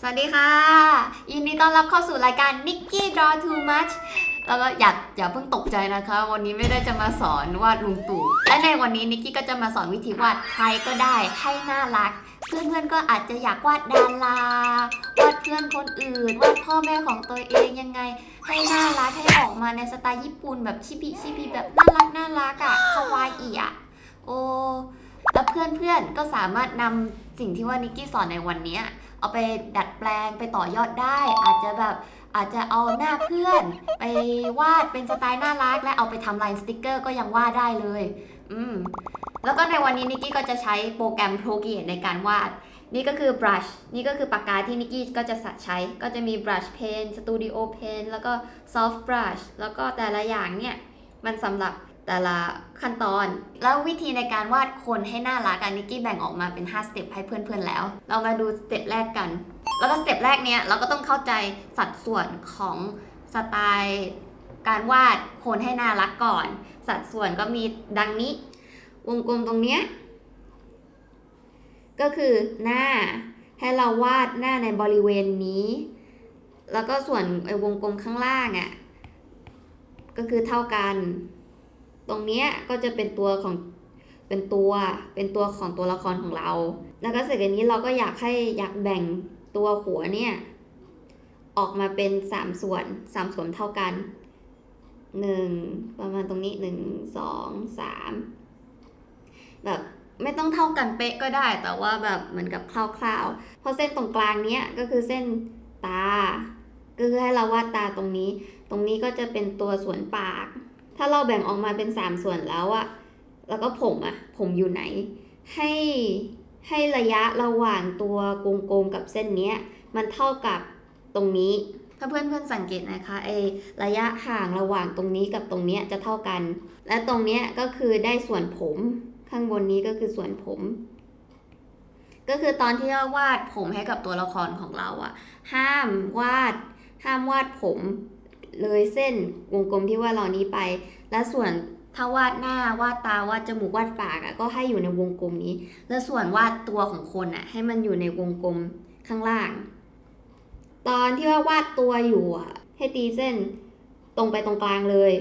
สวัสดีค่ะ ยินดีต้อนรับเข้าสู่รายการ Nicky Draw Too Much แล้วก็อย่าอย่าเพิ่งตกใจนะคะ วันนี้ไม่ได้จะมาสอนวาดลุงตู่และในวันนี้นิกกี้ก็จะมาสอนวิธีวาดใครก็ได้ให้น่ารัก เพื่อนๆก็อาจจะอยากวาดดาราวาดเพื่อนคนอื่นวาดพ่อแม่ของตัวเองยังไง ให้น่ารักให้ออกมาในสไตล์ญี่ปุ่นแบบชิบิชิบิแบบน่ารักน่ารักอะคาวาอิอะโอแล้วเพื่อนๆก็สามารถนำสิ่งที่ว่านิกกี้สอนในวันนี้ เอาไปดัดแปลงไปต่อยอดได้ อาจจะแบบอาจจะเอาหน้าเพื่อน ไปวาดเป็นสไตล์น่ารัก และเอาไปทำลายสติกเกอร์ก็ยังวาดได้เลย อืมแล้วก็ในวันนี้นิกกี้ก็จะใช้โปรแกรม Procreate ในการวาด นี่ก็คือ brush นี่ก็คือปากกาที่นิกกี้ก็จะใช้ ก็จะมี brush pen studio pen แล้วก็ soft brush แล้วก็แต่ละอย่างเนี่ย มันสำหรับ แต่ละขั้นตอน แล้ววิธีในการวาดคนให้น่ารักอันนิกกี้แบ่งออกมาเป็น 5 สเต็ปให้เพื่อนๆแล้ว เรามาดูสเต็ปแรกกัน แล้วก็สเต็ปแรกเนี้ยเราก็ต้องเข้าใจสัดส่วนของสไตล์การวาดคนให้น่ารักก่อน สัดส่วนก็มีดังนี้ วงกลมตรงเนี้ยก็คือหน้าให้เราวาดหน้าในบริเวณนี้ แล้วก็ส่วนไอ้วงกลมข้างล่างอะ่ะก็คือเท่ากัน ตรงเนี้ยก็จะเป็นตัวของเป็นตัวเป็นตัวของตัวละครของเรา แล้วก็เสร็จจากนี้เราก็อยากให้อยากแบ่งตัวหัวเนี่ยออกมาเป็นสามส่วนสามส่วนเท่ากันหนึ่งประมาณตรงนี้หนึ่งสองสามแบบไม่ต้องเท่ากันเป๊ะก็ได้ แต่ว่าแบบเหมือนกับคร่าวๆเพราะเส้นตรงกลางเนี้ยก็คือเส้นตา ก็คือให้เราวาดตาตรงนี้ ตรงนี้ก็จะเป็นตัวส่วนปาก ถ้าเราแบ่งออกมาเป็นสามส่วนแล้วอะแล้วก็ผมอะผมอยู่ไหน ให้ให้ระยะระหว่างตัวกลมๆกับเส้นเนี้ย มันเท่ากับตรงนี้ ถ้าเพื่อนๆสังเกตนะคะไอระยะห่างระหว่างตรงนี้กับตรงเนี้ยจะเท่ากัน และตรงเนี้ยก็คือได้ส่วนผม ข้างบนนี้ก็คือส่วนผม ก็คือตอนที่เราวาดผมให้กับตัวละครของเราอะห้ามวาด ห้ามวาดผม เลยเส้นวงกลมที่ว่าเรานี้ไป และส่วนถ้าวาดหน้าวาดตาวาดจมูกวาดปากอะก็ให้อยู่ในวงกลมนี้ และส่วนวาดตัวของคนอะให้มันอยู่ในวงกลมข้างล่าง ตอนที่ว่าวาดตัวอยู่อะให้ตีเส้นตรงไปตรงกลางเลย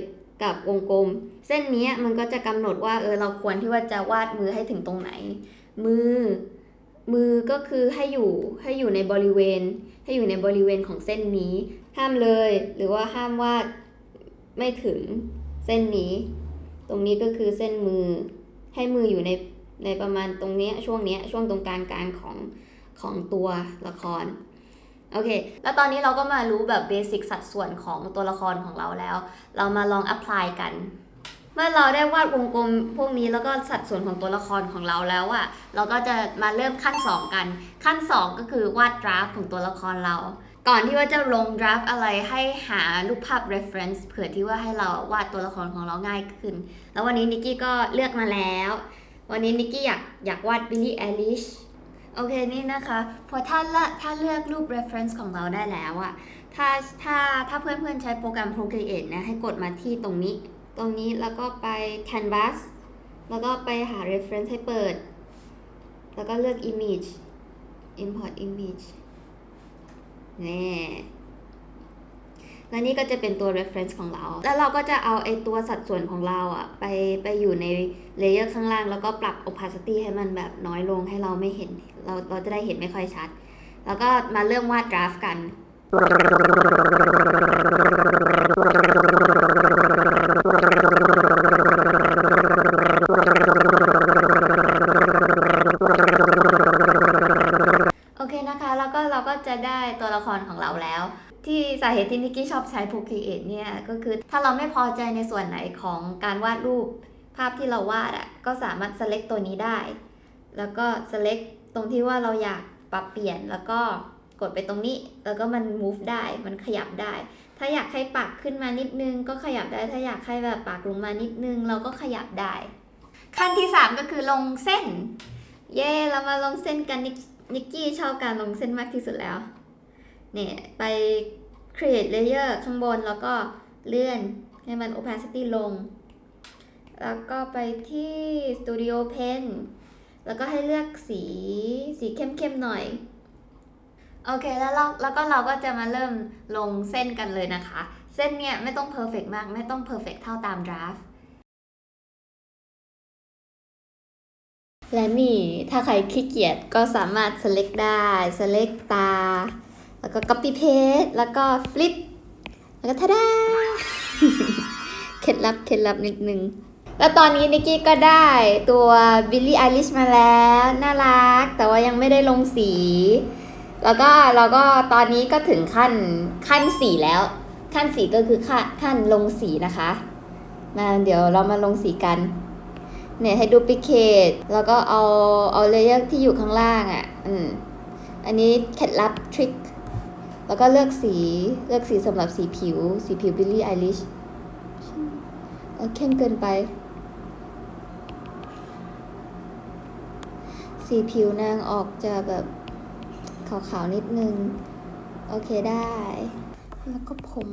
กับวงกลม เส้นนี้มันก็จะกำหนดว่าเออเราควรที่ว่าจะวาดมือให้ถึงตรงไหน มือ มือก็คือให้อยู่ให้อยู่ในบริเวณ ให้อยู่ในบริเวณของเส้นนี้ ห้ามเลย หรือว่าห้ามวาดไม่ถึงเส้นนี้ ตรงนี้ก็คือเส้นมือ ให้มืออยู่ในในประมาณตรงนี้ช่วงนี้ช่วงตรงกลางกลางของของตัวละครโอเค แล้วตอนนี้เราก็มารู้แบบเบสิกสัดส่วนของตัวละครของเราแล้ว เรามาลอง apply กัน เมื่อเราได้วาดวงกลมพวกนี้แล้วก็สัดส่วนของตัวละครของเราแล้วอะเราก็จะมาเริ่มขั้น 2 กัน ขั้น 2 ก็คือวาดดราฟของตัวละครเรา ก่อนที่ว่าจะลงดราฟอะไรให้หารูปภาพ reference เผื่อที่ว่าให้เราวาดตัวละครของเราง่ายขึ้น แล้ววันนี้นิกกี้ก็เลือกมาแล้ว วันนี้นิกกี้อยากอยากวาด Billie Eilish โอเคนี่นะคะพอถ้าละถ้าเลือกรูป reference ของเราได้แล้วอะถ้าถ้าถ้าเพื่อนๆใช้โปรแกรม Procreate นะ ให้กดมาที่ตรงนี้ ตรงนี้แล้วก็ไป canvas แล้วก็ไปหา reference ให้เปิด แล้วก็เลือก image import image นี่และนี่ก็จะเป็นตัว reference ของเรา แล้วเราก็จะเอาไอตัวสัดส่วนของเราอะไปไปอยู่ในเลเยอร์ข้างล่าง แล้วก็ปรับ opacity ให้มันแบบน้อยลงให้เราไม่เห็น เราเราจะได้เห็นไม่ค่อยชัด แล้วก็มาเริ่มวาด draft กัน โอเคนะคะ แล้วก็เราก็จะได้ ตัวละครของเราแล้ว ที่สาเหตุที่นิกกี้ชอบใช้ Procreate เนี่ยก็คือถ้าเราไม่พอใจในส่วนไหนของการวาดรูป ภาพที่เราวาดอะก็สามารถ select ตัวนี้ได้ แล้วก็ select ตรงที่ว่าเราอยากปรับเปลี่ยนแล้วก็กดไปตรงนี้ แล้วก็มัน move ได้มันขยับได้ ถ้าอยากให้ปากขึ้นมานิดนึง ก็ขยับได้ถ้าอยากให้แบบปากลงมานิดนึง เราก็ขยับได้ ขั้นที่ 3 ก็คือลงเส้น เย้เรามาลงเส้นกันนิกกี้ชอบการลงเส้นมากที่สุดแล้ว เนี่ยไป create layer ข้างบนแล้วก็เลื่อนให้มัน opacity ลง แล้วก็ไปที่ studio pen แล้วก็ให้เลือกสีสีเข้มๆหน่อย โอเคแล้วเราแล้วก็เราก็จะมาเริ่มลงเส้นกันเลยนะคะ เส้นเนี่ยไม่ต้องเพอร์เฟกมาก ไม่ต้องเพอร์เฟกเท่าตามดราฟและนี่ถ้าใครขี้เกียจก็สามารถ select ได้ select ตา แล้วก็ copy paste แล้วก็ flip แล้วก็ทะดาเคล็ดลับเคล็ดลับนิดนึงแล้วตอนนี้นิกกี้ก็ได้ตัว Billie Eilish มาแล้ว น่ารัก แต่ว่ายังไม่ได้ลงสี แล้วก็เราก็ตอนนี้ก็ถึงขั้นขั้นสีแล้ว ขั้นสีก็คือขั้นขั้นลงสีนะคะมาเดี๋ยวเรามาลงสีกัน เนี่ยให้ดูพิเคทแล้วก็เอาเอาเลเยอร์ที่อยู่ข้างล่างอะ่ะ อืม อันนี้เคล็ดลับทริค แล้วก็เลือกสีเลือกสีสำหรับสีผิว สีผิว Billie Eilish เอเข้มเกินไป สีผิวนางออกจะแบบขาวๆนิดนึง โอเคได้ แล้วก็ผม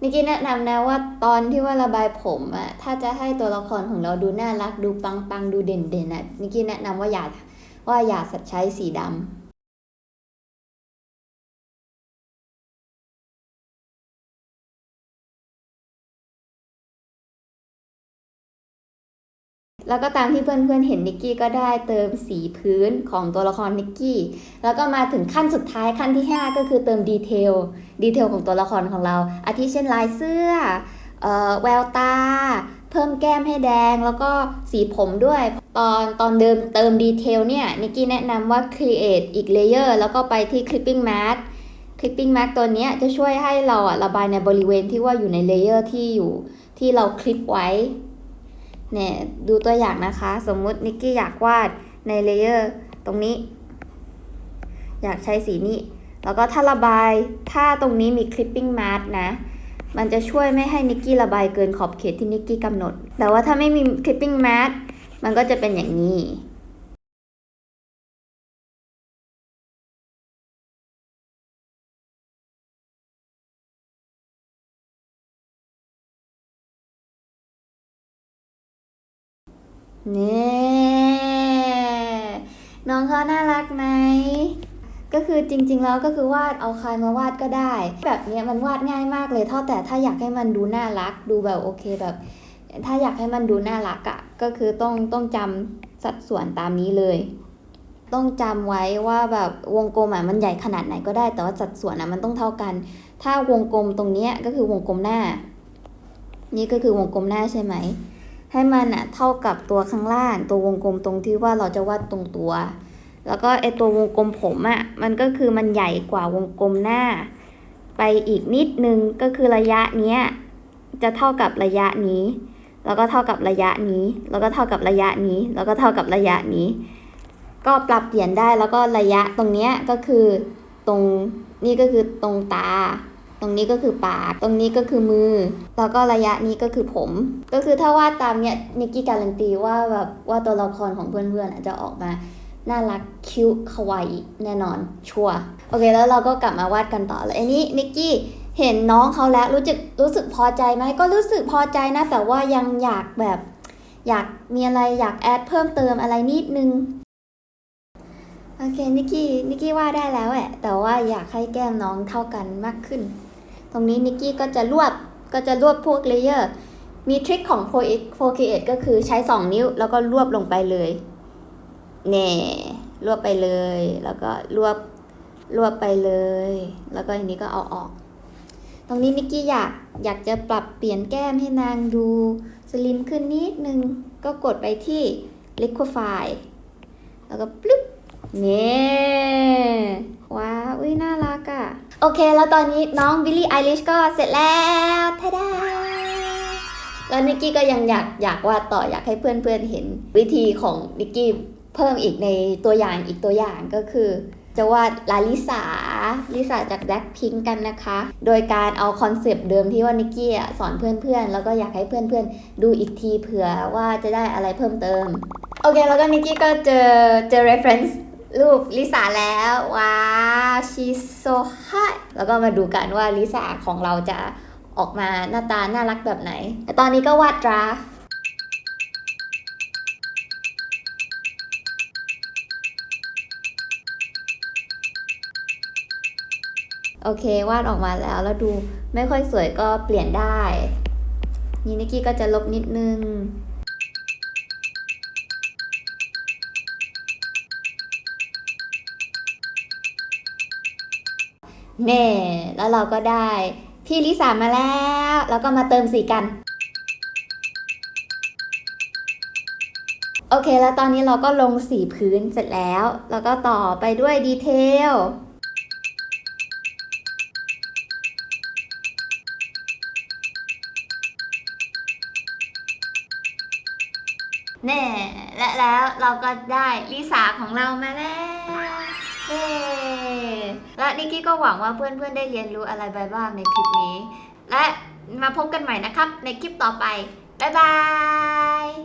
นิกกี้แนะนำนะว่าตอนที่ว่าระบายผมอะถ้าจะให้ตัวละครของเราดูน่ารักดูปังๆดูเด่นๆอะนิกกี้แนะนำว่าอย่าว่าอย่าใช้สีดำ แล้วก็ตามที่เพื่อนๆเห็นนิกกี้ก็ได้เติมสีพื้นของตัวละครนิกกี้ แล้วก็มาถึงขั้นสุดท้ายขั้นที่ 5 ก็คือเติมดีเทล ดีเทลของตัวละครของเรา อาทิเช่นลายเสื้อเออแววตา เพิ่มแก้มให้แดง แล้วก็สีผมด้วย ตอนตอนเดิมเติมดีเทลเนี่ยนิกกี้แนะนำว่า create อีกเลเยอร์แล้วก็ไปที่ clipping mask clipping mask ตัวนี้จะช่วยให้เราอะระบายในบริเวณที่ว่าอยู่ในเลเยอร์ที่อยู่ที่เราคลิปไว้ เนี่ยดูตัวอย่างนะคะ สมมุตินิกกี้อยากวาดในเลเยอร์ตรงนี้ อยากใช้สีนี้ แล้วก็ถ้าระบายถ้าตรงนี้มี clipping mask นะมันจะช่วยไม่ให้นิกกี้ระบายเกินขอบเขตที่นิกกี้กำหนด แต่ว่าถ้าไม่มี clipping mask มันก็จะเป็นอย่างนี้ นี่ยน้องเขาน่ารักไหม ก็คือจริง ๆ แล้วก็คือวาดเอาใครมาวาดก็ได้ แบบเนี้ยมันวาดง่ายมากเลยเท่าแต่ถ้าอยากให้มันดูน่ารัก ดูแบบโอเคแบบ ถ้าอยากให้มันดูน่ารักอะ่ะก็คือต้องต้องจำสัดส่วนตามนี้เลย ต้องจำไว้ว่าแบบวงกลมอะมันใหญ่ขนาดไหนก็ได้ แต่ว่าสัดส่วนอะมันต้องเท่ากัน ถ้าวงกลมตรงเนี้ยก็คือวงกลมหน้า นี่ก็คือวงกลมหน้าใช่ไหม ให้มันอะเท่ากับตัวข้างล่าง ตัววงกลมตรงที่ว่าเราจะวาดตรงตัว แล้วก็ไอตัววงกลมผมอะมันก็คือมันใหญ่กว่าวงกลมหน้า ไปอีกนิดนึงก็คือระยะเนี้ยจะเท่ากับระยะนี้ แล้วก็เท่ากับระยะนี้ แล้วก็เท่ากับระยะนี้ แล้วก็เท่ากับระยะนี้ ก็ปรับเปลี่ยนได้แล้วก็ระยะตรงเนี้ยก็คือตรงนี่ก็คือตรงตา รงนี้ก็คือปาก ตรงนี้ก็คือมือ แล้วก็ระยะนี้ก็คือผม ก็คือถ้าวาดตามเนี้ยนิกกี้การันตีว่าแบบว่าตัวละครของเพื่อนๆอาจจะออกมาน่ารักคิ้วคาวายแน่นอนชัวร์โอเค แล้วเราก็กลับมาวาดกันต่อเลยอันนี้นิกกี้เห็นน้องเขาแล้วรู้สึกรู้สึกพอใจไหมก็รู้สึกพอใจนะ แต่ว่ายังอยากแบบ อยากมีอะไรอยากแอดเพิ่มเติมอะไรนิดนึงโอเคนิกกี้นิกกี้ว่าได้แล้วแหละแต่ว่าอยากให้แก้มน้องเท่ากันมากขึ้น ตรงนี้นิกกี้ก็จะรวบก็จะรวบพวกเลเยอร์มีทริคของ Pro X Pro Create ก็คือใช้ 2 นิ้วแล้วก็รวบลงไปเลยเน่รวบไปเลย แล้วก็รวบรวบไปเลย แล้วก็อันนี้ก็เอาออก ตรงนี้นิกกี้อยากอยากจะปรับเปลี่ยนแก้มให้นางดูสลิมขึ้นนิดนึง ก็กดไปที่ Liquify แล้วก็ปลึ๊บเน่ยว้าวอุ้ยน่ารักอะ่ะ โอเค แล้วตอนนี้น้องบิลลี่ไอริชก็เสร็จแล้วทาดาแล้วนิกกี้ก็ยังอยากอยากวาดต่ออยากให้เพื่อนๆเห็นวิธีของนิกกี้เพิ่มอีกในตัวอย่างอีกตัวอย่างก็คือ จะวาดลาลิสาลิสาจากแบล็คพิงกันนะคะ โดยการเอาคอนเซปต์เดิมที่ว่านิกกี้อะสอนเพื่อนๆ แล้วก็อยากให้เพื่อนๆ ดูอีกทีเผื่อว่าจะได้อะไรเพิ่มเติม โอเค แล้วก็นิกกี้ก็เจอเจอ reference รูปลิซ่าแล้วว้าว she's so hot แล้วก็มาดูกันว่าลิซ่าของเราจะออกมาหน้าตาน่ารักแบบไหน แต่ตอนนี้ก็วาดดราฟโอเควาดออกมาแล้วแล้วดูไม่ค่อยสวยก็เปลี่ยนได้ นี่นิกกี้ก็จะลบนิดนึง เน่แล้วเราก็ได้ พี่ลิสามาแล้ว แล้วก็มาเติมสีกัน โอเค แล้วตอนนี้เราก็ลงสีพื้นเสร็จแล้ว แล้วก็ต่อไปด้วยดีเทลแน่และแล้วเราก็ได้ลิสาของเรามาแล้ว เย้และนิกกี้ก็หวังว่าเพื่อนๆได้เรียนรู้อะไรไปบ้างในคลิปนี้ และมาพบกันใหม่นะครับในคลิปต่อไป บ๊ายบาย